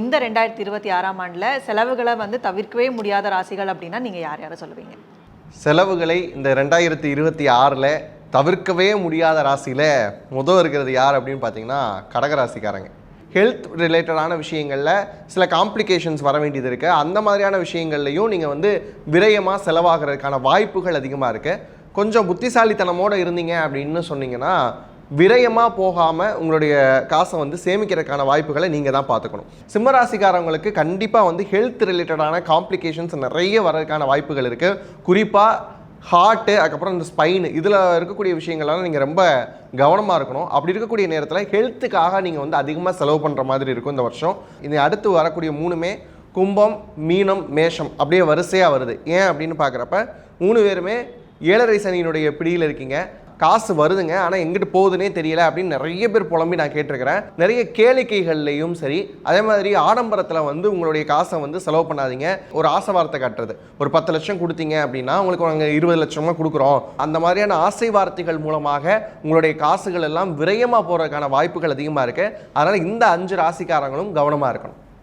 இந்த ரெண்டாயிரத்தி இருபத்தி ஆறாம் ஆண்டில் செலவுகளை வந்து தவிர்க்கவே முடியாத ராசிகள் அப்படின்னா நீங்கள் யார் யாரை சொல்லுவீங்க? செலவுகளை இந்த ரெண்டாயிரத்தி இருபத்தி ஆறில் தவிர்க்கவே முடியாத ராசியில் முதல் இருக்கிறது யார் அப்படின்னு பார்த்தீங்கன்னா கடகராசிக்காரங்க. ஹெல்த் ரிலேட்டடான விஷயங்களில் சில காம்ப்ளிகேஷன்ஸ் வர வேண்டியது இருக்குது அந்த மாதிரியான விஷயங்கள்லையும் நீங்கள் வந்து விரயமாக செலவாகிறதுக்கான வாய்ப்புகள் அதிகமாக இருக்குது கொஞ்சம் புத்திசாலித்தனமோடு இருந்தீங்க அப்படின்னு சொன்னீங்கன்னா விரயமாக போகாமல் உங்களுடைய காசை வந்து சேமிக்கிறதுக்கான வாய்ப்புகளை நீங்கள் தான் பார்த்துக்கணும். சிம்மராசிக்காரவங்களுக்கு கண்டிப்பாக வந்து ஹெல்த் ரிலேட்டடான காம்ப்ளிகேஷன்ஸ் நிறைய வர்றதுக்கான வாய்ப்புகள் இருக்குது குறிப்பாக ஹார்ட்டு அதுக்கப்புறம் இந்த ஸ்பைனு இதில் இருக்கக்கூடிய விஷயங்கள்லாம் நீங்கள் ரொம்ப கவனமாக இருக்கணும். அப்படி இருக்கக்கூடிய நேரத்தில் ஹெல்த்துக்காக நீங்கள் வந்து அதிகமாக செலவு பண்ணுற மாதிரி இருக்கும் இந்த வருஷம். இது அடுத்து வரக்கூடிய மூணுமே கும்பம் மீனம் மேஷம் அப்படியே வரிசையாக வருது. ஏன் அப்படின்னு பார்க்குறப்ப மூணு பேருமே ஏழரை சனியினுடைய பிடியில் இருக்கீங்க. காசு வருதுங்க ஆனால் எங்கிட்டு போகுதுன்னே தெரியல அப்படின்னு நிறைய பேர் புலம்பி நான் கேட்டிருக்கிறேன். நிறைய கேளிக்கைகள்லையும் சரி அதே மாதிரி ஆடம்பரத்தில் வந்து உங்களுடைய காசை வந்து செலவு பண்ணாதீங்க. ஒரு ஆசை வார்த்தை காட்டுறது. ஒரு பத்து லட்சம் கொடுத்தீங்க அப்படின்னா உங்களுக்கு நாங்கள் இருபது லட்சமாக கொடுக்குறோம். அந்த மாதிரியான ஆசை வார்த்தைகள் மூலமாக உங்களுடைய காசுகள் எல்லாம் விரயமாக போகிறதுக்கான வாய்ப்புகள் அதிகமாக இருக்குது அதனால் இந்த அஞ்சு ராசிக்காரங்களும் கவனமாக இருக்கணும்.